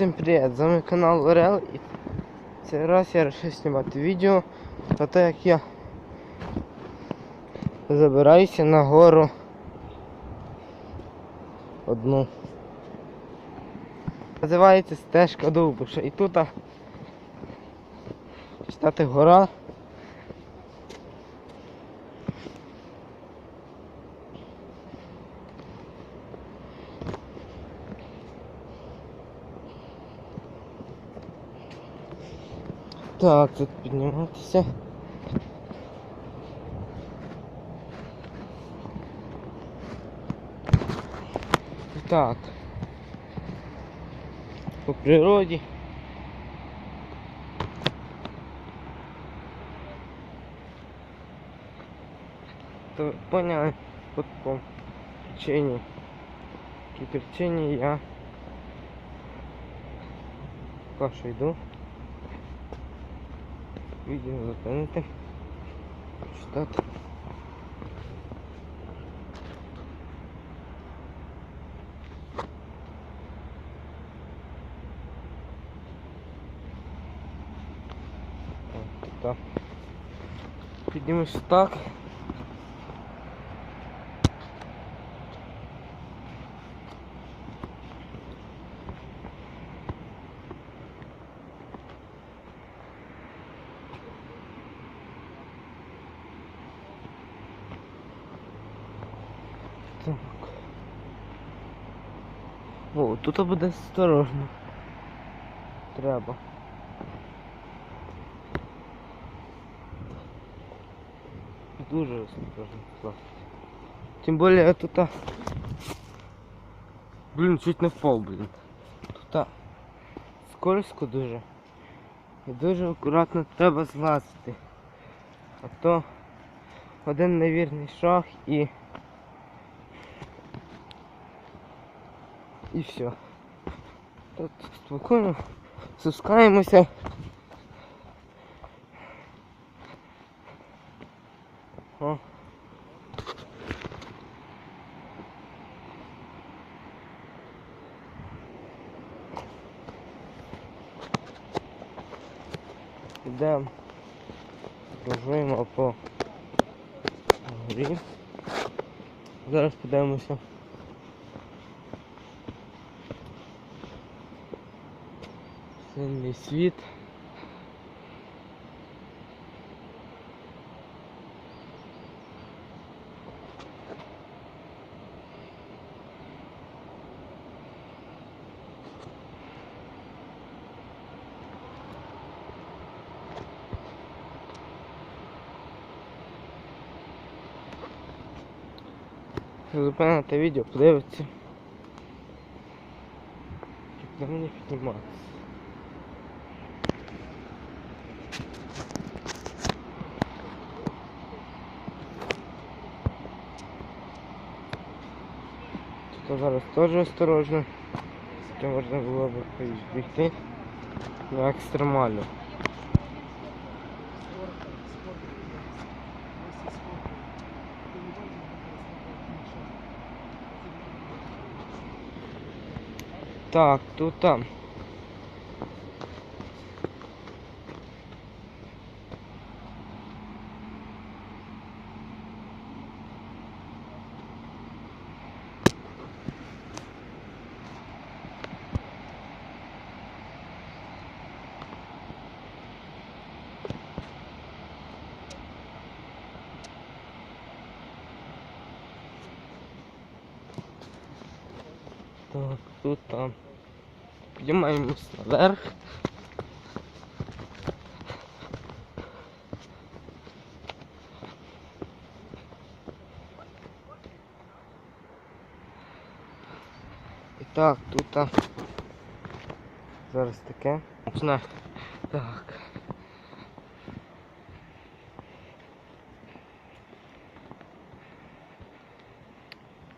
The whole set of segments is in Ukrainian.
Всім привіт! З вами канал Орел і цей раз я вирішив знімати відео про те, як я забираюся на гору одну. Називається стежка Довбуша. І тут читати гора. Так, тут підніматися. Так. По природі. То ви поняли, по такому причині. Такій причині я поки що йду. Відео зупинити. Читати. Так. Піднімусь так. Так. тут буде осторожно. Треба. Дуже осторожно класти. Тим более тут. а, Блін, чуть не впав, блін. Тут а, скользко дуже. І дуже акуратно треба злазити. А то один невірний шаг і. І все. Тут спокійно спускаємося. О. Йдемо. Кружуємо по горі. Зараз подивимося. Сильний світ. Зупинити відео, подивитися. Як мені підніматися. Тут зараз теж осторожно. Це можна було б бігти на екстремалю. Так, тут там. Тут там. Піднімаємось наверх. І так, тут там. Зараз таке. Так.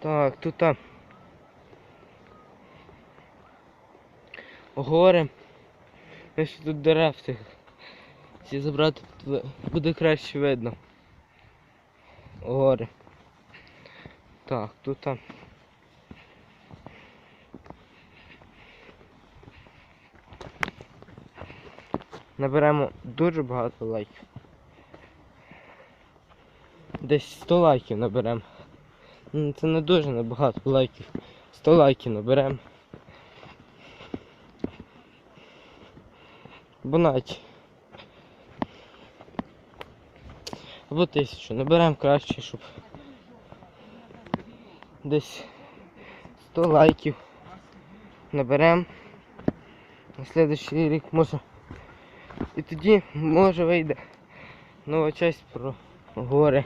Так, тут там. Гори. Якщо тут дерев цих. Ці забрати буде краще видно. Гори. Так, тут там. наберемо дуже багато лайків. Десь 100 лайків наберемо. Це не дуже небагато лайків. 100 лайків наберемо. Бо. Або тисячу. Наберемо краще, щоб десь 100 лайків наберемо. На следующий рік може. І тоді може вийде нова часть про гори.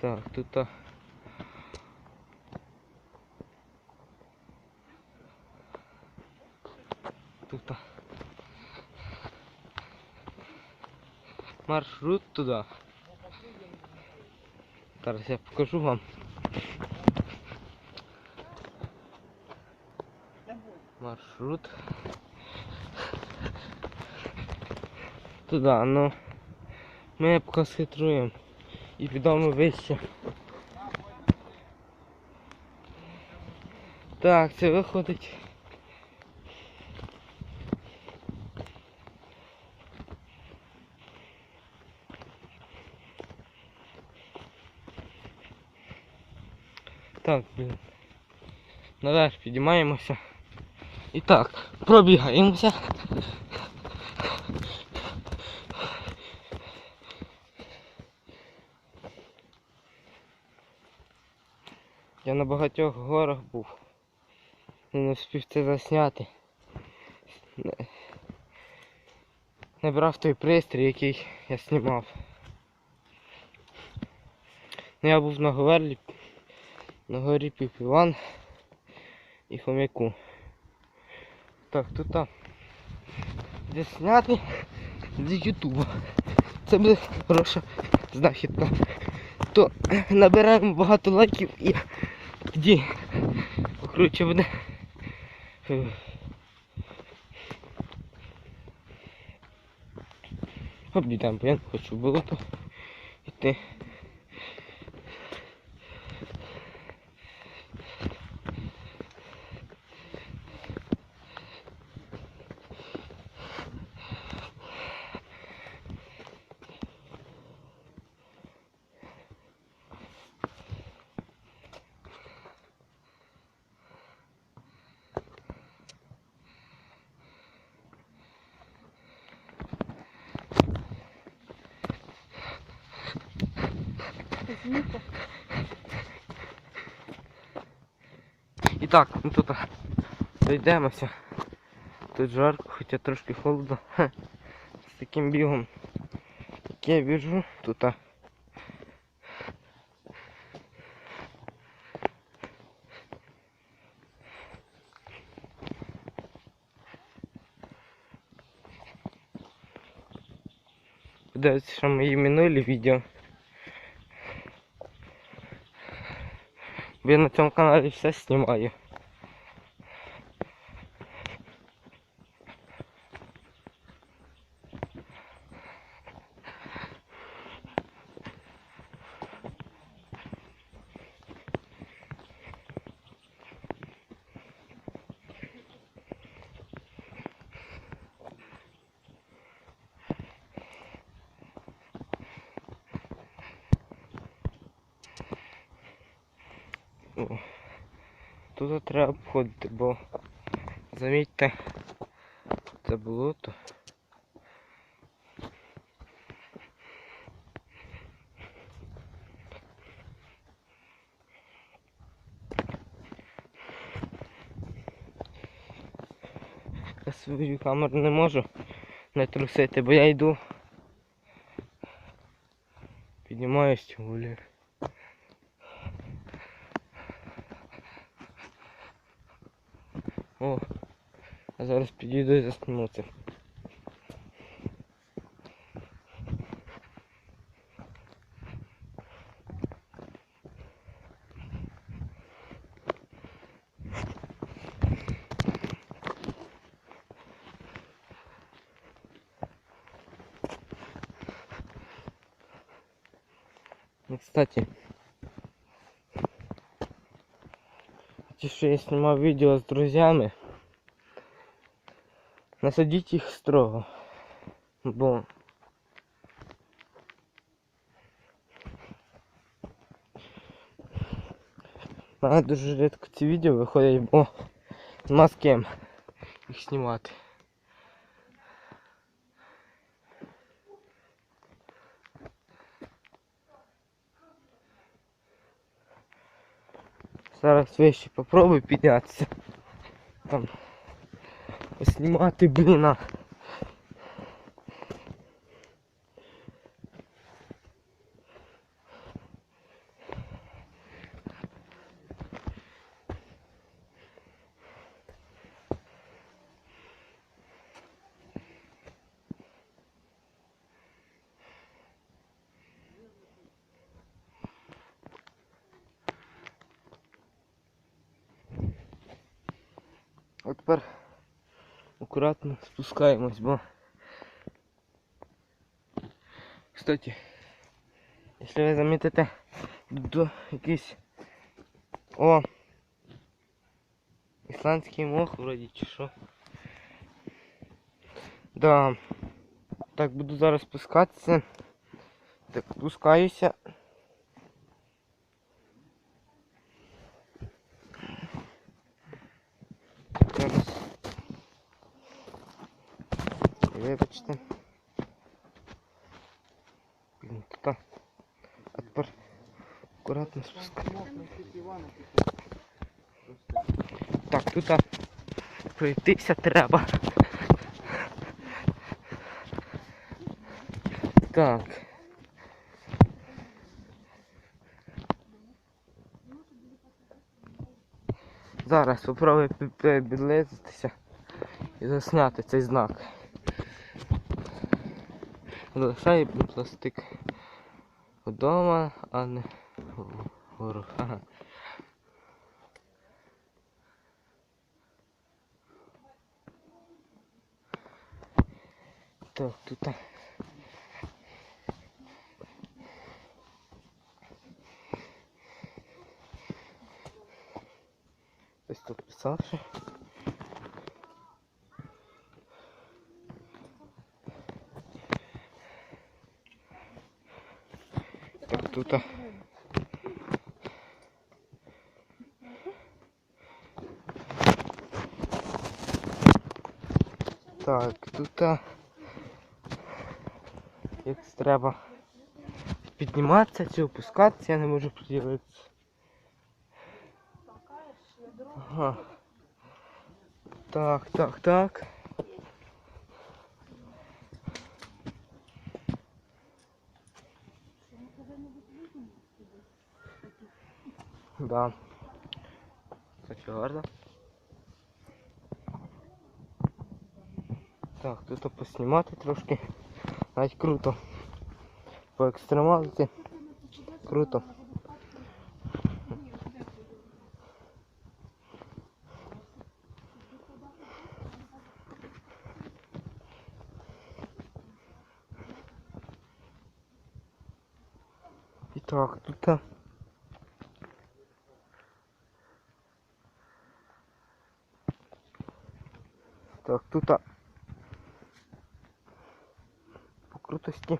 Так, тут. а, Тут. Маршрут туди. Зараз я покажу вам. Маршрут. Туди, ну ми поки схитруємо і підемо вище. Так, це виходить. Так, блін. Наверх підіймаємося. І так, пробігаємося. Я на багатьох горах був. Не встиг це засняти. Не брав той пристрій, який я знімав. Ну, я був на Говерлі, на горі Піпіван і хомяку. Так, тут там. Де зняти з Ютуба. Це буде хороша знахідка. То набираємо багато лайків і тоді круче буде. Обійдемо, я не хочу в болото йти. І так, ну тут а, дійдемося. Тут жарко, хоча трошки холодно. Ха. З таким бігом. Як я біжу, тут. Подивіться, що мої минулі відео. Я на цьому каналі все знімаю. О, Тут треба обходити, бо замітьте, це болото. Я свою камеру не можу не трусити, бо я йду. Піднімаюсь гуляю. О, а зараз підійду і засніму це. Ну, кстати, ті, що я знімав відео з друзями, насадіть їх строго. Бо У мене дуже рідко ці відео виходять, бо нема з ким їх знімати. Зараз вище попробуй піднятися. Там снімати блін. а. От тепер акуратно спускаємось, бо. Кстати, якщо ви замітите, до якийсь о ісландський мох вроді чи що. Да. Так, буду зараз спускатися. Так, спускаюся. Акуратно спускаємо. Так, тут пройтися треба. Так. Зараз спробую підлизатися і засняти цей знак. Залишаю пластик вдома, а не вгору. Ага. Так, тут. а. Ось тут писавши. Так, тут. Так, тут. а, Як треба підніматися чи опускатися, я не можу поділитися. Ага. Так, так, так. Да. Кстати, гарно. Так, тут поснімати трошки. Навіть круто. По екстремалці. Круто. І так, тут. а, Так, тут крутості.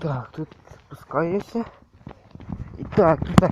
Так, тут спускаюся. І так, тут.